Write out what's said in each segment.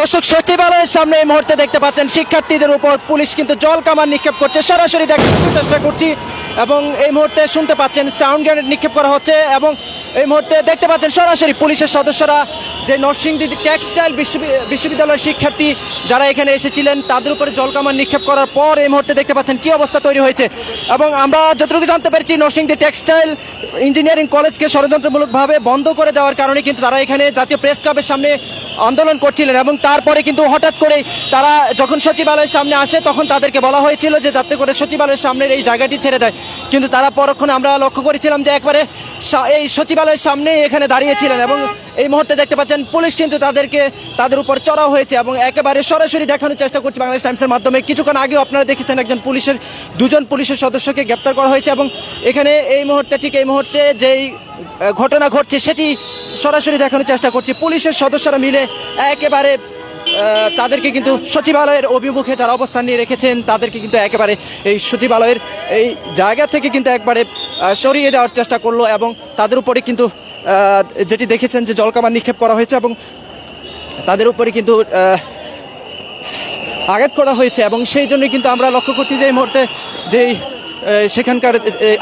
দর্শক সচিবালয়ের সামনে এই মুহূর্তে দেখতে পাচ্ছেন শিক্ষার্থীদের উপর পুলিশ কিন্তু জল কামান নিক্ষেপ করছে। সরাসরি দেখার চেষ্টা করছি এবং এই মুহূর্তে শুনতে পাচ্ছেন, সাউন্ড গ্রেনেড নিক্ষেপ করা হচ্ছে এবং এই মুহূর্তে দেখতে পাচ্ছেন সরাসরি পুলিশের সদস্যরা যে নরসিংদী টেক্সটাইল বিশ্ববি- বিশ্ববিদ্যালয়ের শিক্ষার্থী যারা এখানে এসেছিলেন, তাদের উপরে জল কামান নিক্ষেপ করার পর এই মুহূর্তে দেখতে পাচ্ছেন কি অবস্থা তৈরি হয়েছে। এবং আমরা যতটুকু জানতে পেরেছি, নরসিংদী টেক্সটাইল ইঞ্জিনিয়ারিং কলেজকে ষড়যন্ত্রমূলকভাবে বন্ধ করে দেওয়ার কারণে কিন্তু তারা এখানে জাতীয় প্রেস ক্লাবের সামনে আন্দোলন করছিলেন এবং তারপরে কিন্তু হঠাৎ করে তারা যখন সচিবালয়ের সামনে আসে, তখন তাদেরকে বলা হয়েছিল যে যাতে করে সচিবালয়ের সামনের এই জায়গাটি ছেড়ে দেয়। কিন্তু তারা পরক্ষণে আমরা লক্ষ্য করেছিলাম যে একবারে এই সচিবালয়ের সামনেই এখানে দাঁড়িয়েছিলেন এবং এই মুহূর্তে দেখতে পাচ্ছেন পুলিশ কিন্তু তাদেরকে, তাদের উপর চড়াও হয়েছে এবং একেবারে সরাসরি দেখানোর চেষ্টা করছে বাংলাদেশ টাইমসের মাধ্যমে। কিছুক্ষণ আগেও আপনারা দেখেছেন একজন পুলিশের, দুজন পুলিশের সদস্যকে গ্রেপ্তার করা হয়েছে এবং এখানে এই মুহূর্তে, ঠিক এই মুহূর্তে যেই ঘটনা ঘটছে সেটি সরাসরি দেখানোর চেষ্টা করছি। পুলিশের সদস্যরা মিলে একেবারে তাদেরকে কিন্তু সচিবালয়ের অভিমুখে যারা অবস্থান নিয়ে রেখেছেন। তাদেরকে কিন্তু একেবারে এই সচিবালয়ের এই জায়গা থেকে কিন্তু একবারে সরিয়ে দেওয়ার চেষ্টা করল এবং তাদের উপরে কিন্তু যেটি দেখেছেন যে জলকামান নিক্ষেপ করা হয়েছে এবং তাদের উপরে কিন্তু আঘাত করা হয়েছে এবং সেই জন্য কিন্তু আমরা লক্ষ্য করছি যে এই মুহূর্তে যেই সেখানকার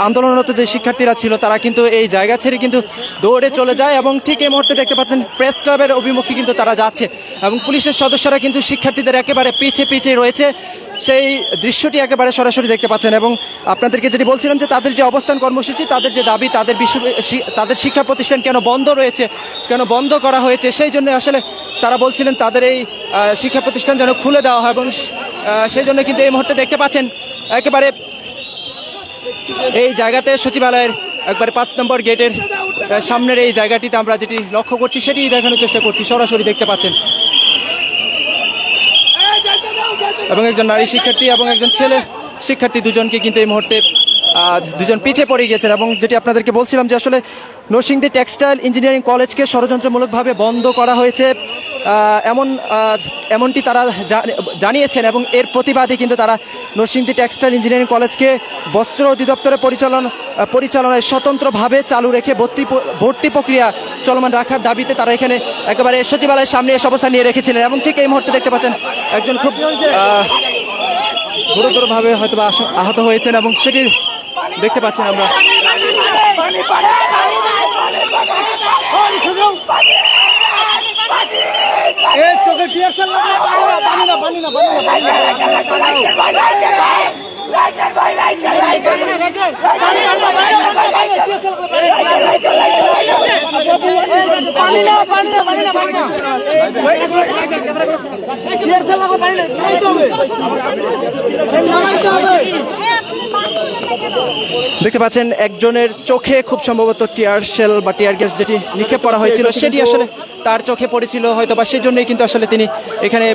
আন্দোলনরত যে শিক্ষার্থীরা ছিল তারা কিন্তু এই জায়গা ছেড়ে কিন্তু দৌড়ে চলে যায় এবং ঠিক এই মুহূর্তে দেখতে পাচ্ছেন প্রেস ক্লাবের অভিমুখে কিন্তু তারা যাচ্ছে এবং পুলিশের সদস্যরা কিন্তু শিক্ষার্থীদের একেবারে পিছে পিছে রয়েছে। সেই দৃশ্যটি একেবারে সরাসরি দেখতে পাচ্ছেন এবং আপনাদেরকে যেটি বলছিলাম যে তাদের যে অবস্থান কর্মসূচি, তাদের যে দাবি, তাদের বিশ্ব তাদের শিক্ষা প্রতিষ্ঠান কেন বন্ধ রয়েছে, কেন বন্ধ করা হয়েছে, সেই জন্য আসলে তারা বলছিলেন তাদের এই শিক্ষা প্রতিষ্ঠান যেন খুলে দেওয়া হয় এবং সেই জন্য কিন্তু এই মুহূর্তে দেখতে পাচ্ছেন একেবারে এই জায়গাতে সচিবালয়ের একবারে পাঁচ নম্বর গেটের সামনের এই জায়গাটিতে আমরা যেটি লক্ষ্য করছি সেটি দেখানোর চেষ্টা করছি, সরাসরি দেখতে পাচ্ছেন। এবং একজন নারী শিক্ষার্থী এবং একজন ছেলে শিক্ষার্থী দুজনকে কিন্তু এই মুহূর্তে দুজন পিছিয়ে পড়ে গিয়েছেন এবং যেটি আপনাদেরকে বলছিলাম যে আসলে নরসিংদী টেক্সটাইল ইঞ্জিনিয়ারিং কলেজকে ষড়যন্ত্রমূলকভাবে বন্ধ করা হয়েছে এমন এমনটি তারা জানিয়েছেন এবং এর প্রতিবাদে কিন্তু তারা নরসিংদী টেক্সটাইল ইঞ্জিনিয়ারিং কলেজকে বস্ত্র অধিদপ্তরের পরিচালন পরিচালনায় স্বতন্ত্রভাবে চালু রেখে ভর্তি ভর্তি প্রক্রিয়া চলমান রাখার দাবিতে তারা এখানে একেবারে সচিবালয়ের সামনে এসে অবস্থান নিয়ে রেখেছিলেন এবং ঠিক এই মুহূর্তে দেখতে পাচ্ছেন একজন খুব গুরুতরভাবে হয়তো আহত হয়েছেন এবং সেটি দেখতে পাচ্ছেন আমরা। চোখে পিয়ারসাল পানি না পানি না পানি না পানি না পানি না দেখতে পাচ্ছেন একজনের চোখে খুব সম্ভবত টিয়ার শেল বা টিয়ার গ্যাস যেটি নিক্ষেপ করা হয়েছিল সেটি আসলে তার চোখে পড়েছিল হয়তো বা সেই জন্যই কিন্তু আসলে তিনি এখানে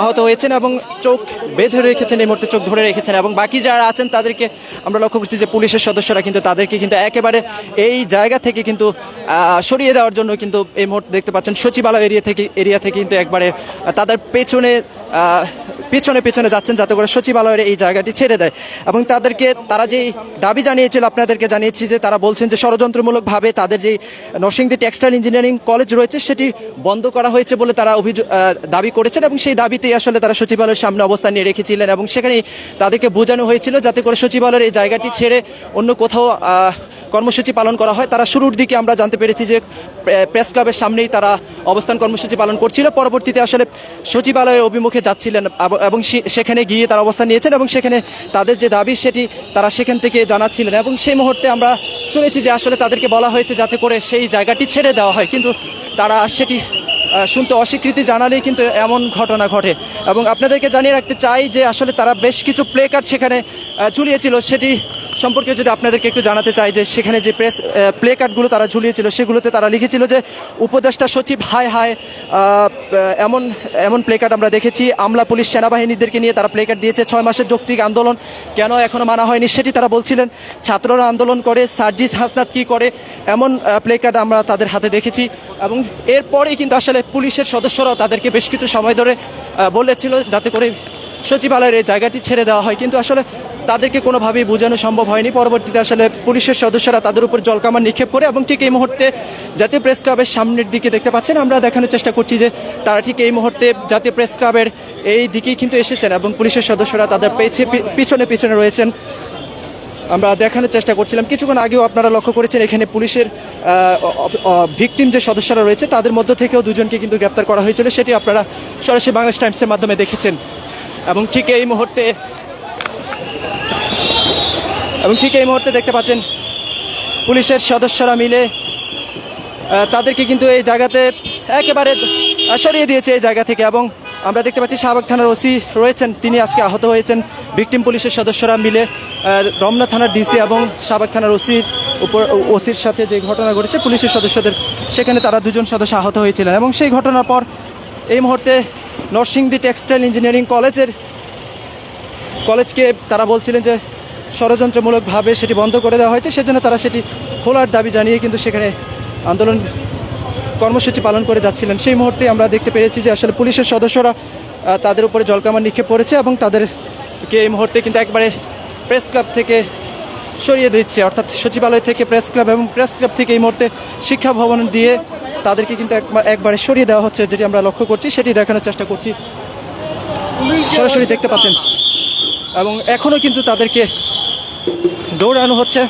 আহত হয়েছেন এবং চোখ বেঁধে রেখেছেন এই মুহূর্তে চোখ ধরে রেখেছেন এবং বাকি যারা আছেন তাদেরকে আমরা লক্ষ্য করছি যে পুলিশের সদস্যরা কিন্তু তাদেরকে কিন্তু একেবারে এই জায়গা থেকে কিন্তু সরিয়ে দেওয়ার জন্য কিন্তু এই মুহূর্তে দেখতে পাচ্ছেন সচিবালয় এরিয়া থেকে এরিয়া থেকে কিন্তু একবারে তাদের পেছনে পেছনে পেছনে যাচ্ছেন যাতে করে সচিবালয়ের এই জায়গাটি ছেড়ে দেয়। এবং তাদেরকে তারা যেই দাবি জানিয়েছিল, আপনাদেরকে জানিয়েছি যে তারা বলছেন যে ষড়যন্ত্রমূলকভাবে তাদের যে নরসিংদী টেক্সটাইল ইঞ্জিনিয়ারিং কলেজ রয়েছে, সেটি বন্ধ করা হয়েছে বলে তারা অভিযোগ দাবি করেছেন এবং সেই দাবিতেই আসলে তারা সচিবালয়ের সামনে অবস্থান নিয়ে রেখেছিলেন এবং সেখানেই তাদেরকে বোঝানো হয়েছিল যাতে করে সচিবালয়ের এই জায়গাটি ছেড়ে অন্য কোথাও কর্মসূচি পালন করা হয়। তারা শুরুর দিকে আমরা জানতে পেরেছি যে প্রেস ক্লাবের সামনেই তারা অবস্থান কর্মসূচি পালন করছিল। পরবর্তীতে আসলে সচিবালয়ের অভিমুখে যাচ্ছিলেন এবং সেখানে গিয়ে তারা অবস্থান নিয়েছেন এবং সেখানে তাদের যে দাবি সেটি তারা সেখান থেকে জানাচ্ছিলেন এবং সেই মুহূর্তে আমরা শুনেছি যে আসলে তাদেরকে বলা হয়েছে যাতে করে সেই জায়গাটি ছেড়ে দেওয়া হয়। কিন্তু তারা সেটি শুনতে অস্বীকৃতি জানালেই কিন্তু এমন ঘটনা ঘটে। এবং আপনাদেরকে জানিয়ে রাখতে চাই যে আসলে তারা বেশ কিছু প্লে কার্ড সেখানে ঝুলিয়েছিল। সেটি সম্পর্কে যদি আপনাদেরকে একটু জানাতে চাই যে সেখানে যে প্রেস প্লে কার্ডগুলো তারা ঝুলিয়েছিল, সেগুলোতে তারা লিখেছিল যে উপদেষ্টা সচিব, হায় হায় এমন এমন প্লে কার্ড আমরা দেখেছি। আমলা পুলিশ সেনাবাহিনীদেরকে নিয়ে তারা প্লে কার্ড দিয়েছে। ছয় মাসের যৌক্তিক আন্দোলন কেন এখনও মানা হয়নি সেটি তারা বলছিলেন। ছাত্ররা আন্দোলন করে, সার্জিস হাসনাত কি করে, এমন প্লে কার্ড আমরা তাদের হাতে দেখেছি। এবং এরপরেই কিন্তু আসলে পুলিশের সদস্যরাও তাদেরকে বেশ কিছু সময় ধরে বলেছিল যাতে করে সচিবালয়ের এই জায়গাটি ছেড়ে দেওয়া হয়। কিন্তু আসলে তাদেরকে কোনোভাবেই বোঝানো সম্ভব হয়নি। পরবর্তীতে আসলে পুলিশের সদস্যরা তাদের উপর জলকামান নিক্ষেপ করে এবং ঠিক এই মুহূর্তে জাতীয় প্রেস ক্লাবের সামনের দিকে দেখতে পাচ্ছেন। আমরা দেখানোর চেষ্টা করছি যে তারা ঠিক এই মুহূর্তে জাতীয় প্রেস ক্লাবের এই দিকেই কিন্তু এসেছেন এবং পুলিশের সদস্যরা তাদের পেছে পিছনে পিছনে রয়েছেন। আমরা দেখানোর চেষ্টা করছিলাম। কিছুক্ষণ আগেও আপনারা লক্ষ্য করেছেন, এখানে পুলিশের ভিকটিম যে সদস্যরা রয়েছে, তাদের মধ্য থেকেও দুজনকে কিন্তু গ্রেপ্তার করা হয়েছিল। সেটি আপনারা সরাসরি বাংলাদেশ টাইমসের মাধ্যমে দেখেছেন। এবং ঠিক এই মুহূর্তে এবং ঠিক এই মুহূর্তে দেখতে পাচ্ছেন পুলিশের সদস্যরা মিলে তাদেরকে কিন্তু এই জায়গাতে একেবারে সরিয়ে দিয়েছে এই জায়গা থেকে এবং আমরা দেখতে পাচ্ছি শাহবাগ থানার ওসি রয়েছেন, তিনি আজকে আহত হয়েছেন। ভিকটিম পুলিশের সদস্যরা মিলে রমনা থানার ডিসি এবং শাহবাগ থানার ওসির উপর, ওসির সাথে যে ঘটনা ঘটেছে, পুলিশের সদস্যদের, সেখানে তারা দুজন সদস্য আহত হয়েছিলেন এবং সেই ঘটনার পর এই মুহূর্তে নরসিংদী টেক্সটাইল ইঞ্জিনিয়ারিং কলেজের কলেজকে তারা বলছিলেন যে ষড়যন্ত্রমূলকভাবে সেটি বন্ধ করে দেওয়া হয়েছে, সেজন্য তারা সেটি খোলার দাবি জানিয়ে কিন্তু সেখানে আন্দোলন কর্মসূচি পালন করে যাচ্ছিলেন। সেই মুহূর্তে আমরা দেখতে পেরেছি যে আসলে পুলিশের সদস্যরা তাদের উপরে জলকামান নিক্ষেপ করেছে এবং তাদেরকে এই মুহূর্তে কিন্তু একবারে প্রেস ক্লাব থেকে সরিয়ে দিচ্ছে। অর্থাৎ সচিবালয় থেকে প্রেস ক্লাব এবং প্রেস ক্লাব থেকে এই মুহূর্তে শিক্ষা ভবন দিয়ে তাদেরকে কিন্তু একবা- একবারে সরিয়ে দেওয়া হচ্ছে, যেটি আমরা লক্ষ্য করছি, সেটি দেখানোর চেষ্টা করছি। সরাসরি দেখতে পাচ্ছেন। এবং এখনও কিন্তু তাদেরকে দৌড়ানো হচ্ছে।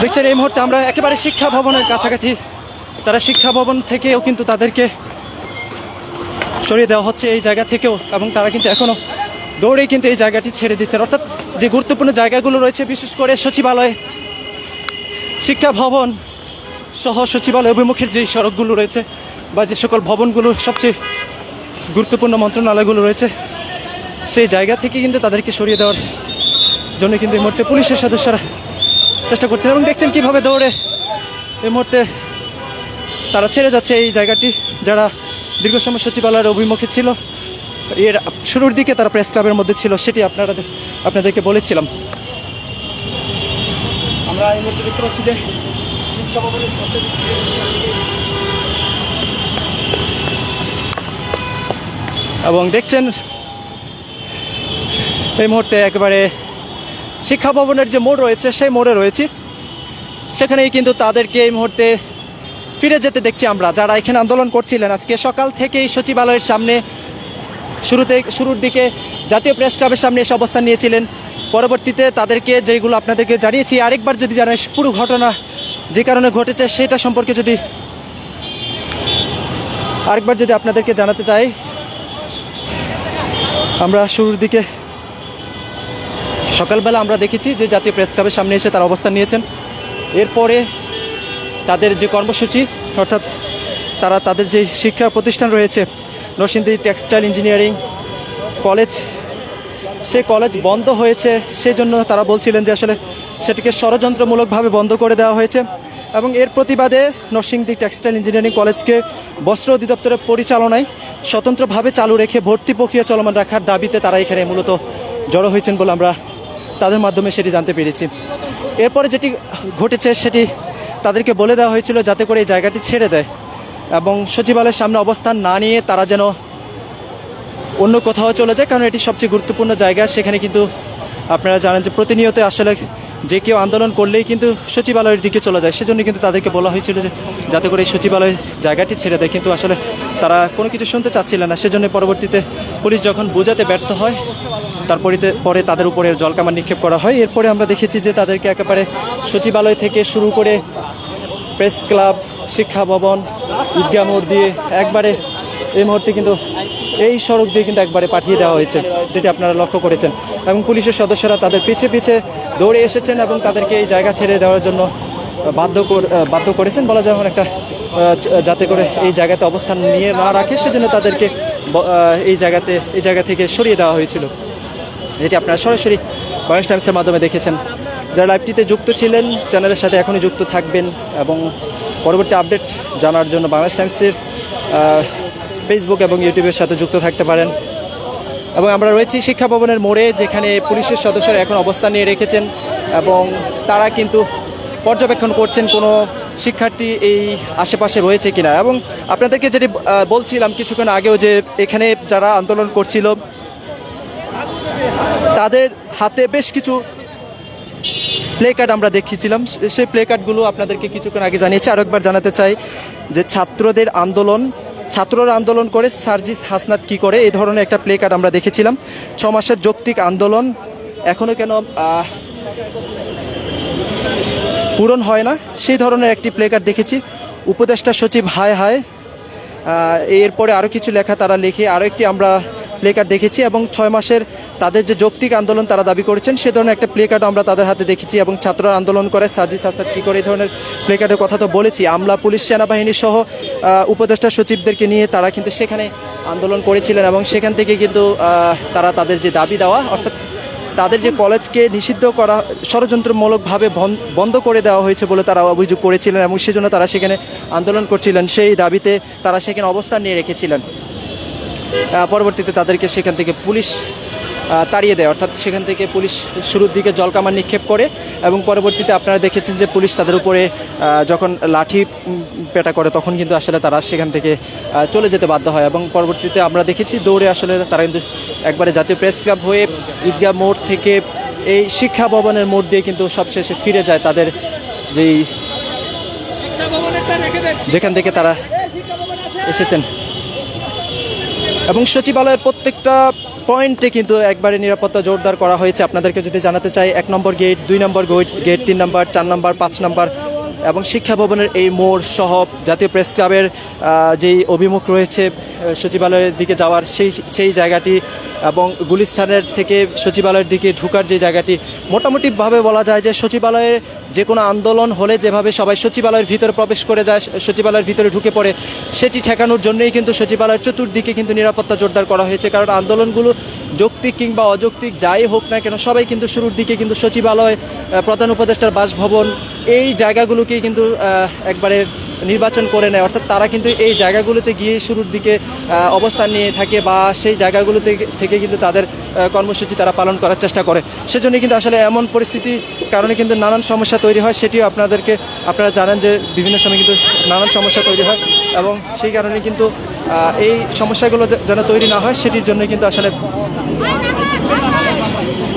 দেখছেন, এই মুহূর্তে আমরা একেবারে শিক্ষা ভবনের কাছাকাছি। তারা শিক্ষা ভবন থেকেও কিন্তু তাদেরকে সরিয়ে দেওয়া হচ্ছে এই জায়গা থেকেও, এবং তারা কিন্তু এখনও দৌড়েই কিন্তু এই জায়গাটি ছেড়ে দিচ্ছেন। অর্থাৎ যে গুরুত্বপূর্ণ জায়গাগুলো রয়েছে, বিশেষ করে সচিবালয়, শিক্ষা ভবন সহ সচিবালয় অভিমুখের যে সড়কগুলো রয়েছে, বা যে সকল ভবনগুলো সবচেয়ে গুরুত্বপূর্ণ মন্ত্রণালয়গুলো রয়েছে, সেই জায়গা থেকে কিন্তু তাদেরকে সরিয়ে দেওয়ার জন্য কিন্তু এই মুহূর্তে পুলিশের সদস্যরা চেষ্টা করছেন এবং দেখছেন কীভাবে দৌড়ে এই মুহূর্তে তারা ছেড়ে যাচ্ছে এই জায়গাটি যারা দীর্ঘ সময় সচিবালয়ের অভিমুখে ছিল। এর শুরুর দিকে তারা প্রেস ক্লাবের মধ্যে ছিল, সেটি আপনারা আপনাদেরকে বলেছিলাম। আমরা এই মুহূর্তে দেখতে পাচ্ছি যে এবং দেখছেন এই মুহূর্তে একেবারে শিক্ষা ভবনের যে মোড় রয়েছে, সেই মোড়ে রয়েছি। সেখানেই কিন্তু তাদেরকে এই মুহূর্তে ফিরে যেতে দেখছি আমরা। যারা এখানে আন্দোলন করছিলেন আজকে সকাল থেকেই সচিবালয়ের সামনে, শুরুতে, শুরুর দিকে জাতীয় প্রেস ক্লাবের সামনে এসে অবস্থান নিয়েছিলেন। পরবর্তীতে তাদেরকে যেগুলো আপনাদেরকে জানিয়েছি, আরেকবার যদি জানাই পুরো ঘটনা যে কারণে ঘটেছে, সেটা সম্পর্কে যদি আরেকবার যদি আপনাদেরকে জানাতে চাই, আমরা শুরুর দিকে সকালবেলা আমরা দেখেছি যে জাতীয় প্রেস ক্লাবের সামনে এসে তারা অবস্থান নিয়েছেন। এরপরে তাদের যে কর্মসূচি, অর্থাৎ তারা তাদের যে শিক্ষা প্রতিষ্ঠান রয়েছে, নরসিংদী টেক্সটাইল ইঞ্জিনিয়ারিং কলেজ, সে কলেজ বন্ধ হয়েছে সেই জন্য তারা বলছিলেন যে আসলে সেটিকে ষড়যন্ত্রমূলকভাবে বন্ধ করে দেওয়া হয়েছে এবং এর প্রতিবাদে নরসিংদী টেক্সটাইল ইঞ্জিনিয়ারিং কলেজকে বস্ত্র অধিদপ্তরের পরিচালনায় স্বতন্ত্রভাবে চালু রেখে ভর্তি প্রক্রিয়া চলমান রাখার দাবিতে তারা এখানে মূলত জড়ো হয়েছেন বলে আমরা তাদের মাধ্যমে সেটি জানতে পেরেছি। এরপরে যেটি ঘটেছে সেটি তাদেরকে বলে দেওয়া হয়েছিল যাতে করে এই জায়গাটি ছেড়ে দেয় এবং সচিবালয়ের সামনে অবস্থান না নিয়ে তারা যেন অন্য কোথাও চলে যায়, কারণ এটি সবচেয়ে গুরুত্বপূর্ণ জায়গা। সেখানে কিন্তু আপনারা জানেন যে প্রতিনিয়ত আসলে যে কেউ আন্দোলন করলেই কিন্তু সচিবালয়ের দিকে চলে যায়। সেজন্য কিন্তু তাদেরকে বলা হয়েছিল যে যাতে করে এই সচিবালয় জায়গাটি ছেড়ে দেয়। কিন্তু আসলে তারা কোনো কিছু শুনতে চাচ্ছিলেন না। সেজন্য পরবর্তীতে পুলিশ যখন বোঝাতে ব্যর্থ হয় তারপরে পরে তাদের উপরে জলকামান নিক্ষেপ করা হয়। এরপরে আমরা দেখেছি যে তাদেরকে একেবারে সচিবালয় থেকে শুরু করে প্রেস ক্লাব, শিক্ষা ভবন, ঈদগাহ মোড় দিয়ে একবারে এই মুহূর্তে কিন্তু এই সড়ক দিয়ে কিন্তু একবারে পাঠিয়ে দেওয়া হয়েছে, যেটি আপনারা লক্ষ্য করেছেন। এবং পুলিশের সদস্যরা তাদের পিছে পিছে দৌড়ে এসেছেন এবং তাদেরকে এই জায়গা ছেড়ে দেওয়ার জন্য বাধ্য বাধ্য করেছেন বলা যায় একটা যাতে করে এই জায়গাতে অবস্থান নিয়ে না রাখে, সেজন্য তাদেরকে এই জায়গাতে, এই জায়গা থেকে সরিয়ে দেওয়া হয়েছিল। যেটি আপনারা সরাসরি বাংলাদেশ টাইমসের মাধ্যমে দেখেছেন। যারা লাইভটিতে যুক্ত ছিলেন চ্যানেলের সাথে এখনই যুক্ত থাকবেন এবং পরবর্তী আপডেট জানার জন্য বাংলাদেশ টাইমসের ফেসবুক এবং ইউটিউবের সাথে যুক্ত থাকতে পারেন। এবং আমরা রয়েছি শিক্ষা ভবনের মোড়ে, যেখানে পুলিশের সদস্যরা এখন অবস্থান নিয়ে রেখেছেন এবং তারা কিন্তু পর্যবেক্ষণ করছেন কোনো শিক্ষার্থী এই আশেপাশে রয়েছে কিনা? এবং আপনাদেরকে যেটি বলছিলাম কিছুক্ষণ আগেও যে এখানে যারা আন্দোলন করছিল, তাদের হাতে বেশ কিছু প্লে কার্ড আমরা দেখিয়েছিলাম। সেই প্লে কার্ডগুলো আপনাদেরকে কিছুক্ষণ আগে জানিয়েছি। আরেকবার জানাতে চাই যে ছাত্রদের আন্দোলন, ছাত্ররা আন্দোলন করে সার্জিস হাসনাত কি করে? এই ধরনের একটা প্লে কার্ড আমরা দেখেছিলাম। ছ মাসের যৌক্তিক আন্দোলন। এখনও কেন পূরণ হয় না। সেই ধরনের একটি প্লে কার্ড দেখেছি। উপদেষ্টা সচিব, হায় হায়। এরপরে আরও কিছু লেখা তারা লিখে আরও একটি আমরা প্লে কার্ড দেখেছি এবং ছয় মাসের তাদের যে যৌক্তিক আন্দোলন তারা দাবি করেছেন, সে ধরনের একটা প্লে কার্ড আমরা তাদের হাতে দেখেছি এবং ছাত্ররা আন্দোলন করে, সার্জিস আস্তাদ কী করে এই ধরনের প্লে কার্ডের কথা তো বলেছি। আমলা, পুলিশ, সেনাবাহিনী সহ উপদেষ্টা সচিবদেরকে নিয়ে তারা কিন্তু সেখানে আন্দোলন করেছিলেন এবং সেখান থেকে কিন্তু তারা তাদের যে দাবি দেওয়া, অর্থাৎ তাদের যে কলেজকে নিষিদ্ধ করা ষড়যন্ত্রমূলকভাবে বন- বন্ধ করে দেওয়া হয়েছে বলে তারা অভিযোগ করেছিলেন এবং সেজন্য তারা সেখানে আন্দোলন করছিলেন। সেই দাবিতে তারা সেখানে অবস্থান নিয়ে রেখেছিলেন। পরবর্তীতে তাদেরকে সেখান থেকে পুলিশ তাড়িয়ে দেয়। অর্থাৎ সেখান থেকে পুলিশ শুরুর দিকে জলকামান নিক্ষেপ করে এবং পরবর্তীতে আপনারা দেখেছেন যে পুলিশ তাদের উপরে যখন লাঠি পেটা করে তখন কিন্তু আসলে তারা সেখান থেকে চলে যেতে বাধ্য হয় এবং পরবর্তীতে আমরা দেখেছি দৌড়ে আসলে তারা কিন্তু একবারে জাতীয় প্রেস ক্লাব হয়ে ঈদগাহ মোড় থেকে এই শিক্ষা ভবনের মোড় দিয়ে কিন্তু সবশেষে ফিরে যায় তাদের যেই যেখান থেকে তারা এসেছেন। এবং সচিবালয়ের প্রত্যেকটা পয়েন্টে কিন্তু একবারে নিরাপত্তা জোরদার করা হয়েছে। আপনাদেরকে যদি জানাতে চাই, এক নম্বর গেট দুই নম্বর গেট তিন নম্বর, চার নম্বর, পাঁচ নম্বর এবং শিক্ষা ভবনের এই মোড় সহ জাতীয় প্রেস ক্লাবের যেই অভিমুখ রয়েছে সচিবালয়ের দিকে যাওয়ার সেই সেই জায়গাটি এবং গুলিস্থানের থেকে সচিবালয়ের দিকে ঢুকার যে জায়গাটি, মোটামুটিভাবে বলা যায় যে সচিবালয়ের যে কোনো আন্দোলন হলে যেভাবে সবাই সচিবালয়ের ভিতরে প্রবেশ করে যায়, সচিবালয়ের ভিতরে ঢুকে পড়ে, সেটি ঠেকানোর জন্যই কিন্তু সচিবালয়ের চতুর্দিকে কিন্তু নিরাপত্তা জোরদার করা হয়েছে। কারণ আন্দোলনগুলো যৌক্তিক কিংবা অযৌক্তিক যাই হোক না কেন, সবাই কিন্তু শুরুর দিকে কিন্তু সচিবালয় প্রধান উপদেষ্টার বাসভবন এই জায়গাগুলোকেই কিন্তু একবারে নির্বাচন করে নেয়। অর্থাৎ তারা কিন্তু এই জায়গাগুলোতে গিয়ে শুরুর দিকে অবস্থান নিয়ে থাকে বা সেই জায়গাগুলোতে থেকে কিন্তু তাদের কর্মসূচি তারা পালন করার চেষ্টা করে। সেজন্য কিন্তু আসলে এমন পরিস্থিতি কারণে কিন্তু নানান সমস্যা তৈরি হয়। সেটিও আপনাদেরকে, আপনারা জানেন যে বিভিন্ন সময় কিন্তু নানান সমস্যা তৈরি হয় এবং সেই কারণে কিন্তু এই সমস্যাগুলো যেন তৈরি না হয়, সেটির জন্য কিন্তু আসলে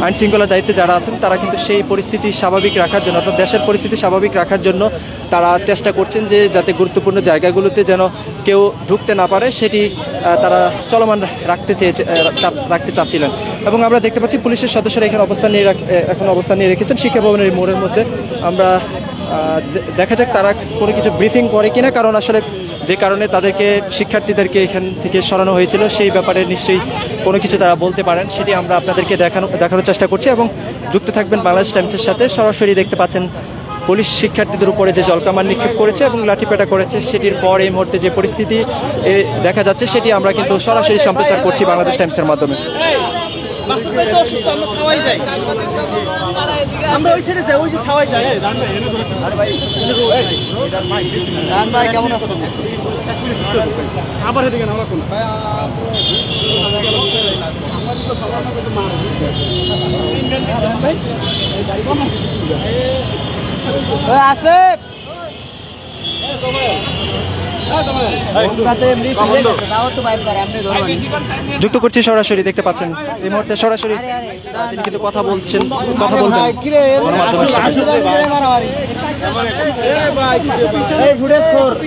আইন শৃঙ্খলার দায়িত্বে যারা আছেন, তারা কিন্তু সেই পরিস্থিতি স্বাভাবিক রাখার জন্য, অর্থাৎ দেশের পরিস্থিতি স্বাভাবিক রাখার জন্য তারা চেষ্টা করছেন যে যাতে গুরুত্বপূর্ণ জায়গাগুলোতে যেন কেউ ঢুকতে না পারে, সেটি তারা চলমান রাখতে চেয়েছে রাখতে চাচ্ছিলেন। এবং আমরা দেখতে পাচ্ছি পুলিশের সদস্যরা এখানে অবস্থান নিয়ে এখন অবস্থান নিয়ে রেখেছেন। শিক্ষা ভবনের মোড়ের মধ্যে আমরা দেখা যাক তারা কোনো কিছু ব্রিফিং করে কিনা, কারণ আসলে যে কারণে তাদেরকে, শিক্ষার্থীদেরকে এখান থেকে সরানো হয়েছিল, সেই ব্যাপারে নিশ্চয়ই কোনো কিছু তারা বলতে পারেন, সেটি আমরা আপনাদেরকে দেখানো, দেখানোর চেষ্টা করছি এবং যুক্ত থাকবেন বাংলাদেশ টাইমসের সাথে। সরাসরি দেখতে পাচ্ছেন পুলিশ শিক্ষার্থীদের উপরে যে জলকামান নিক্ষেপ করেছে এবং লাঠিপেটা করেছে, সেটির পর এই মুহূর্তে যে পরিস্থিতি দেখা যাচ্ছে, সেটি আমরা কিন্তু সরাসরি সম্প্রচার করছি বাংলাদেশ টাইমসের মাধ্যমে। আমরা ওই সাইডে যাই ওই যে ছাওয়াই যাই। রান ভাই কেমন আছেন আবার এদিকে আমরা কোন? আছে যুক্ত করছি সরাসরি দেখতে পাচ্ছেন। এই মুহূর্তে সরাসরি তিনি কিন্তু কথা বলছেন কথা বলবেন।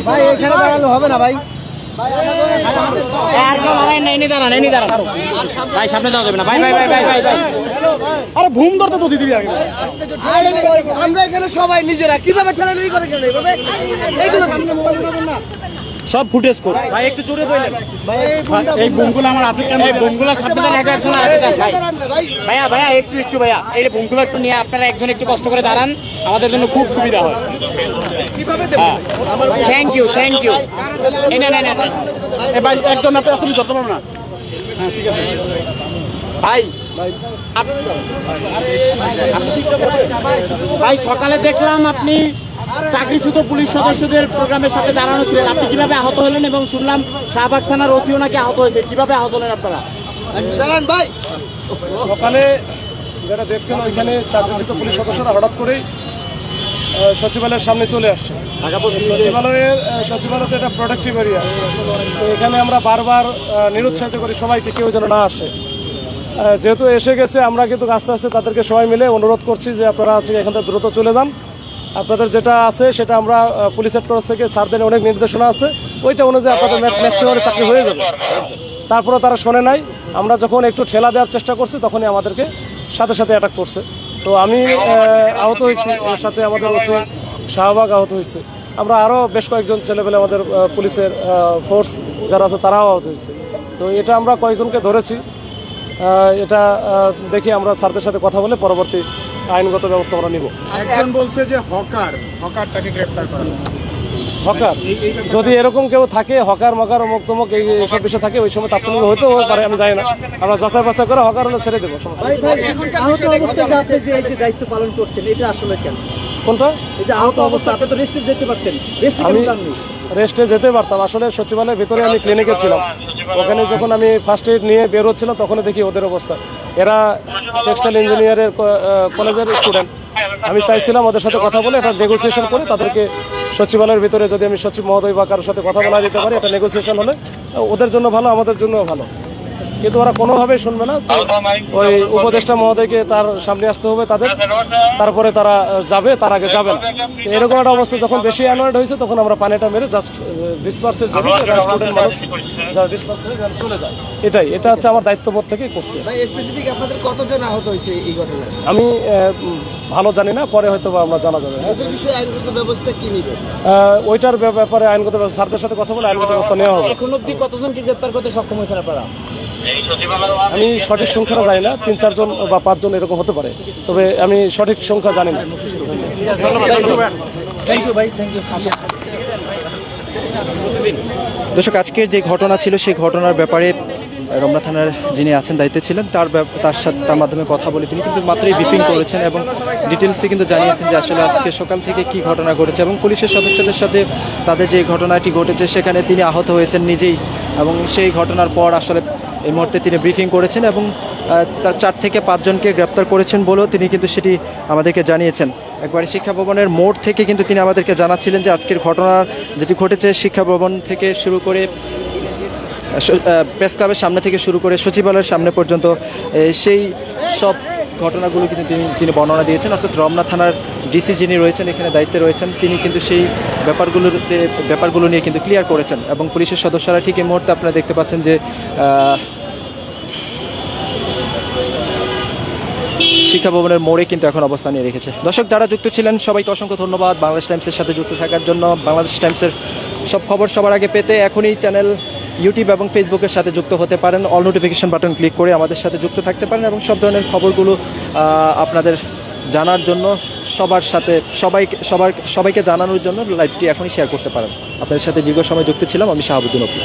ভাই এখানে হবে না ভাই। এখানে দাঁড়ালে হবে না ভাই আরে ঘুম ধরতে তো দিদি আগে। আমরা এখানে সবাই নিজেরা। কীভাবে ঠেলাঠেলি করে গেলে এইভাবে এইগুলো সব ফুটেজ কর। ভাই একটু জোরে এই বোমগুলো আমার হাতে কেন এই সাথে ভাই। ভাইয়া ভাইয়া একটু একটু ভাইয়া। এই বোমগুলো একটু নিয়ে আপনারা একজন একটু কষ্ট করে দাঁড়ান। আমাদের জন্য খুব সুবিধা হয়। থ্যাংক ইউ থ্যাংক ইউ না না না ভাই একজন হাতে তুমি ধরতে পারো না। ভাই ভাই সকালে দেখলাম আপনি চাকরিচ্যুত পুলিশ সদস্যদের প্রোগ্রামের সাথে দাঁড়ানো ছিলেন। আপনি কীভাবে আহত হলেন এবং শুনলাম শাহবাগ থানার ওসিও নাকি আহত হয়েছে? কীভাবে আহত হলেন আপনারা? সকালে যারা দেখছেন ওইখানে চাকরিচ্যুত পুলিশ সদস্যরা হঠাৎ করেই সচিবালয়ের সামনে চলে আসছে। সচিবালয়ের সচিবালয় তো এটা প্রোডাক্টিভ এরিয়া তো এখানে আমরা বারবার নিরুৎসাহিত করি সবাইকে কেউ যেন না আসে। যেহেতু এসে গেছে আমরা কিন্তু আস্তে আস্তে তাদেরকে সবাই মিলে অনুরোধ করছি যে আপনারা হচ্ছে এখান থেকে দ্রুত চলে যান। আপনাদের যেটা আছে সেটা আমরা পুলিশ হেডকোয়ার্টার থেকে স্যারদের অনেক নির্দেশনা আছে। ওইটা অনুযায়ী আপনাদের ম্যাক্সিমামের চাকরি হয়ে যাবে। তারপরে তারা শোনে নাই। আমরা যখন একটু ঠেলা দেওয়ার চেষ্টা করছি তখনই আমাদেরকে সাথে সাথে অ্যাটাক করছে। তো আমি আহত হয়েছি। ওর সাথে আমাদের ওসি শাহবাগ আহত হয়েছে। আমরা আরও বেশ কয়েকজন ছেলেপেলে আমাদের পুলিশের ফোর্স যারা আছে তারাও আহত হয়েছে। তো এটা আমরা কয়েকজনকে ধরেছি। এটা দেখি আমরা স্যারদের সাথে কথা বলে পরবর্তী আইনগত ব্যবস্থা আমরা নিব। একজন বলছে যে হকার, হকারটাকে গ্রেপ্তার করা হকার। যদি এরকম কেউ থাকে হকার মকার অমুক তমুক এই এইসব বিষয় থাকে ওই সময় তাৎক্ষণিক হইতে পারে আমি জানি না। আমরা যাচাই বাছাই করে হকার হলে ছেড়ে দেবো দায়িত্ব পালন করছেন এটা আসলে কেন? কোনটা? এই যে আহত অবস্থা আপনি তো রেস্টে যেতে পারতেন। রেস্টে আমি রেস্টে যেতে পারতাম। আসলে সচিবালয়ের ভিতরে আমি ক্লিনিকে ছিলাম। ওখানে যখন আমি ফার্স্ট এইড নিয়ে বেরোচ্ছিলাম তখন দেখি ওদের অবস্থা। এরা টেক্সটাইল ইঞ্জিনিয়ারের কলেজের স্টুডেন্ট আমি চাইছিলাম ওদের সাথে কথা বলে এটা নেগোসিয়েশন করে তাদেরকে সচিবালয়ের ভিতরে যদি আমি সচিব মহোদয় বা কারোর সাথে কথা বলা যেতে পারি এটা নেগোসিয়েশন হলে, ওদের জন্য ভালো, আমাদের জন্য ভালো। কিন্তু ওরা কোনোভাবেই শুনবে না। ওই উপদেষ্টা মহোদয়কে তার সামনে আসতে হবে তাদের। তারপরে তারা যাবে তার আগে যাবে না। এরকম একটা অবস্থা যখন বেশি অ্যানয়েড হয়েছে তখন আমরা পানিটা মেরে জাস্ট ডিসপার্সের জন্য যারা স্টুডেন্ট মানুষ যারা ডিসপার্স হয়ে চলে যায়। এটাই এটা হচ্ছে আমার দায়িত্ববোধ থেকেই করছে। আপনাদের কতজন আহত হয়েছে এই ঘটনায়? আমি আহ, ভালো জানি না পরে হয়তো বা আমরা জানা যাবে। হ্যাঁ? এই বিষয়ে আইনগত ব্যবস্থা কি নিবে? আহ, ওইটার ব্যাপ- ব্যাপারে আইনগত ব্যবস্থা স্যারদের সাথে কথা বলে আইনগত ব্যবস্থা নেওয়া হবে। এখন অব্দি কতজনকে গ্রেপ্তার করতে সক্ষম হয়েছেন আপনারা? আমি সঠিক সংখ্যাটা জানি না, তিন চারজন বা পাঁচজন এরকম হতে পারে, তবে আমি সঠিক সংখ্যা জানি না। দর্শক আজকের যে ঘটনা ছিল, সেই ঘটনার ব্যাপারে রমনা থানার যিনি আছেন, দায়িত্বে ছিলেন, তার তার সাথে, তার মাধ্যমে কথা বলে তিনি কিন্তু মাত্রই ব্রিফিং করেছেন এবং ডিটেলসে কিন্তু জানিয়েছেন যে আসলে আজকে সকাল থেকে কি ঘটনা ঘটেছে এবং পুলিশের সদস্যদের সাথে তাদের যে ঘটনাটি ঘটেছে, সেখানে তিনি আহত হয়েছেন নিজেই এবং সেই ঘটনার পর আসলে এই মুহূর্তে তিনি ব্রিফিং করেছেন এবং তার চার থেকে পাঁচজনকে গ্রেপ্তার করেছেন বলেও তিনি কিন্তু সেটি আমাদেরকে জানিয়েছেন। একবারে শিক্ষা ভবনের মোড় থেকে কিন্তু তিনি আমাদেরকে জানাচ্ছিলেন যে আজকের ঘটনা যেটি ঘটেছে, শিক্ষা ভবন থেকে শুরু করে প্রেস ক্লাবের সামনে থেকে শুরু করে সচিবালয়ের সামনে পর্যন্ত সেই সব ঘটনাগুলো কিন্তু তিনি তিনি বর্ণনা দিয়েছেন। অর্থাৎ রমনা থানার ডিসি যিনি রয়েছেন, এখানে দায়িত্বে রয়েছেন, তিনি কিন্তু সেই ব্যাপারগুলোতে, ব্যাপারগুলো নিয়ে কিন্তু ক্লিয়ার করেছেন এবং পুলিশের সদস্যরা ঠিক এই মুহূর্তে আপনারা দেখতে পাচ্ছেন যে শিক্ষা ভবনের মোড়ে কিন্তু এখন অবস্থান নিয়ে রেখেছে। দর্শক, যারা যুক্ত ছিলেন, সবাইকে অসংখ্য ধন্যবাদ। বাংলাদেশ টাইমসের সাথে যুক্ত থাকার জন্য, বাংলাদেশ টাইমসের সব খবর সবার আগে পেতে এখনই চ্যানেল ইউটিউব এবং ফেসবুকের সাথে যুক্ত হতে পারেন। অল নোটিফিকেশন বাটন ক্লিক করে আমাদের সাথে যুক্ত থাকতে পারেন এবং সব ধরনের খবরগুলো আপনাদের জানার জন্য সবার সাথে, সবাই, সবার, সবাইকে জানানোর জন্য লাইভটি এখনই শেয়ার করতে পারেন। আপনাদের সাথে দীর্ঘ সময় যুক্ত ছিলাম, আমি শাহাবুদ্দিন অপু।